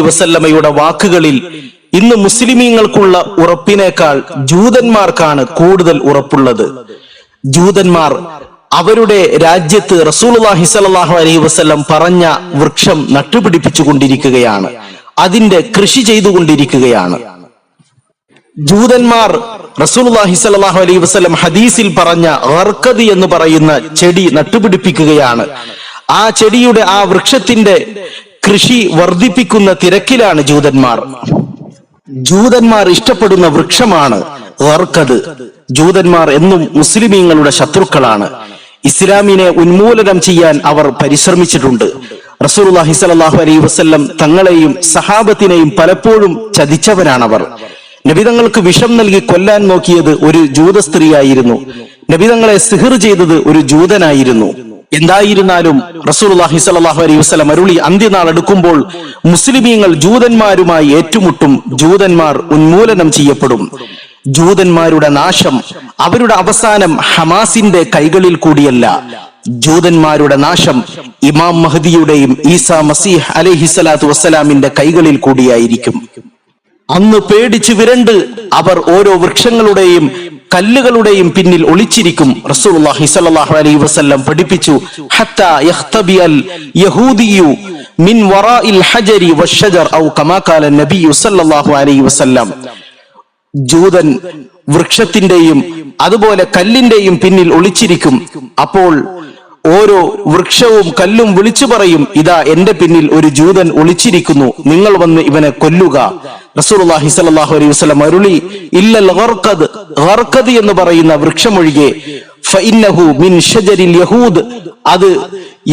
വസല്ലമയുടെ വാക്കുകളിൽ ഇന്ന് മുസ്ലിമീങ്ങൾക്കുള്ള ഉറപ്പിനേക്കാൾ ജൂതന്മാർക്കാണ് കൂടുതൽ ഉറപ്പുള്ളത്. ജൂതന്മാർ അവരുടെ രാജ്യത്ത് റസൂലുള്ളാഹി സ്വല്ലല്ലാഹു അലൈഹി വസല്ലം പറഞ്ഞ വൃക്ഷം നട്ടുപിടിപ്പിച്ചു കൊണ്ടിരിക്കുകയാണ് അതിന്റെ കൃഷി ചെയ്തുകൊണ്ടിരിക്കുകയാണ്. ജൂതന്മാർ റസൂലുള്ളാഹി സ്വല്ലല്ലാഹു അലൈഹി വസല്ലം ഹദീസിൽ പറഞ്ഞ ഗർക്കദ് എന്ന് പറയുന്ന ചെടി നട്ടുപിടിപ്പിക്കുകയാണ്. ആ ചെടിയുടെ ആ വൃക്ഷത്തിന്റെ കൃഷി വർദ്ധിപ്പിക്കുന്ന തിരക്കിലാണ് ജൂതന്മാർ. ജൂതന്മാർ ഇഷ്ടപ്പെടുന്ന വൃക്ഷമാണ് ഗർക്കദ് ജൂതന്മാർ എന്നും മുസ്ലിമീങ്ങളുടെ ശത്രുക്കളാണ്. ഇസ്ലാമിനെ ഉന്മൂലനം ചെയ്യാൻ അവർ പരിശ്രമിച്ചിട്ടുണ്ട്. റസൂലുള്ളാഹി സ്വല്ലല്ലാഹു അലൈഹി വസല്ലം തങ്ങളെയും സഹാബത്തിനെയും പലപ്പോഴും ചതിച്ചവരാണവർ. നബിതങ്ങൾക്ക് വിഷം നൽകി കൊല്ലാൻ നോക്കിയത് ഒരു ജൂത സ്ത്രീയായിരുന്നു. നബിതങ്ങളെ സിഹിർ ചെയ്തത് ഒരു ജൂതനായിരുന്നു. എന്തായിരുന്നാലും റസൂലുള്ളാഹി സ്വല്ലല്ലാഹു അലൈഹി വസ്ലം അരുളി അന്ത്യനാൾ എടുക്കുമ്പോൾ മുസ്ലിമീങ്ങൾ ജൂതന്മാരുമായി ഏറ്റുമുട്ടും ജൂതന്മാർ ഉന്മൂലനം ചെയ്യപ്പെടും. ജൂതന്മാരുടെ നാശം അവരുടെ അവസാനം ഹമാസിന്റെ കൈകളിൽ കൂടിയല്ല. ജൂതന്മാരുടെ നാശം ഇമാം മഹദിയുടെയും ഈസാ മസീഹ് അലൈഹിസ്സലാത്തു വസ്സലാമിന്റെ കൈകളിൽ കൂടിയായിരിക്കും. അന്ന് പേടിച്ച് വിരണ്ട് അവർ ഓരോ വൃക്ഷങ്ങളുടെയും കല്ലുകളുടെയും പിന്നിൽ ഒളിച്ചിരിക്കും. റസൂലുള്ളാഹി സ്വല്ലല്ലാഹു അലൈഹി വസല്ലം പഠിപ്പിച്ചു ഹത്ത യഖ്തബിയൽ യഹൂദിയു മിൻ വറാഇൽ ഹജരി വശജർ ഔ കമാ ഖാല നബിയു സ്വല്ലല്ലാഹു അലൈഹി വസല്ലം. ജൂതൻ വൃക്ഷത്തിന്റെയും അതുപോലെ കല്ലിന്റെയും പിന്നിൽ ഒളിച്ചിരിക്കും. അപ്പോൾ ഓരോ വൃക്ഷവും കല്ലും വിളിച്ചു പറയും ഇതാ എന്റെ പിന്നിൽ ഒരു ജൂതൻ ഒളിച്ചിരിക്കുന്നു നിങ്ങൾ വന്ന് ഇവനെ കൊല്ലുക. റസൂലുള്ളാഹി സല്ലല്ലാഹു അലൈഹി വസല്ലം അരുളി ഇല്ലൽ ഗർഖദ് ഗർഖദ് എന്ന് പറയുന്ന വൃക്ഷമൊഴികെ മിൻ ഷജരിൽ യഹൂദ്. അത്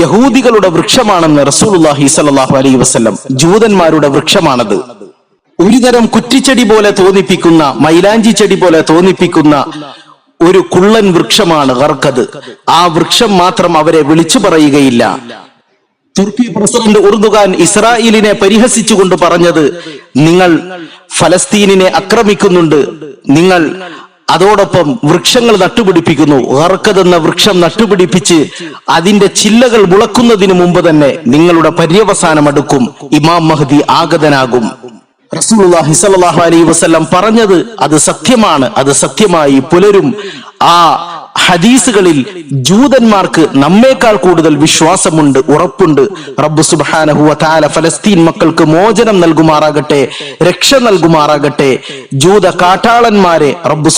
യഹൂദികളുടെ വൃക്ഷമാണെന്ന് റസൂലുള്ളാഹി സല്ലല്ലാഹു അലൈഹി വസല്ലം ജൂതന്മാരുടെ വൃക്ഷമാണത്. ഒരുതരം കുറ്റിച്ചെടി പോലെ തോന്നിപ്പിക്കുന്ന മൈലാഞ്ചി ചെടി പോലെ തോന്നിപ്പിക്കുന്ന ഒരു കുള്ളൻ വൃക്ഷമാണ് ഗർക്കത് ആ വൃക്ഷം മാത്രം അവരെ വിളിച്ചു പറയുകയില്ല. തുർക്കി പ്രസിഡന്റ് ഉറുദുഖാൻ ഇസ്രായേലിനെ പരിഹസിച്ചുകൊണ്ട് പറഞ്ഞത് നിങ്ങൾ ഫലസ്തീനിനെ ആക്രമിക്കുന്നുണ്ട്. നിങ്ങൾ അതോടൊപ്പം വൃക്ഷങ്ങൾ നട്ടുപിടിപ്പിക്കുന്നു. ഗർക്കത് എന്ന വൃക്ഷം നട്ടുപിടിപ്പിച്ച് അതിന്റെ ചില്ലകൾ മുളക്കുന്നതിന് മുമ്പ് തന്നെ നിങ്ങളുടെ പര്യവസാനം അടുക്കും ഇമാം മഹദി ആഗതനാകും. റസൂലുള്ളാഹി സ്വല്ലല്ലാഹു അലൈഹി വസല്ലം പറഞ്ഞത് അത് സത്യമാണ്. അത് സത്യമായി പുലരും. ആ ഹദീസുകളിൽ ജൂതന്മാർക്ക് നമ്മേക്കാൾ കൂടുതൽ വിശ്വാസമുണ്ട് ഉറപ്പുണ്ട്. റബ്ബു വ തആല ഫലസ്തീൻ മക്കൾക്ക് മോചനം നൽകുമാറാകട്ടെ രക്ഷ നൽകുമാറാകട്ടെ ജൂത കാട്ടാളന്മാരെ റബ്ബു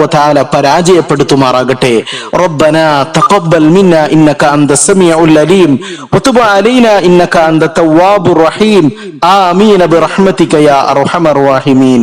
വ തആല പരാജയപ്പെടുത്തുമാറാകട്ടെ. റബ്ബനാ തഖബ്ബൽ മിന്നാ ഇന്നക അന്ത സമീഉൽ അലീം വതുബ് അലൈനാ ഇന്നക അന്ത തവ്വാബുർ റഹീം. ആമീൻ ബിറഹ്മതിക യാ അർഹമർ റഹീമീൻ.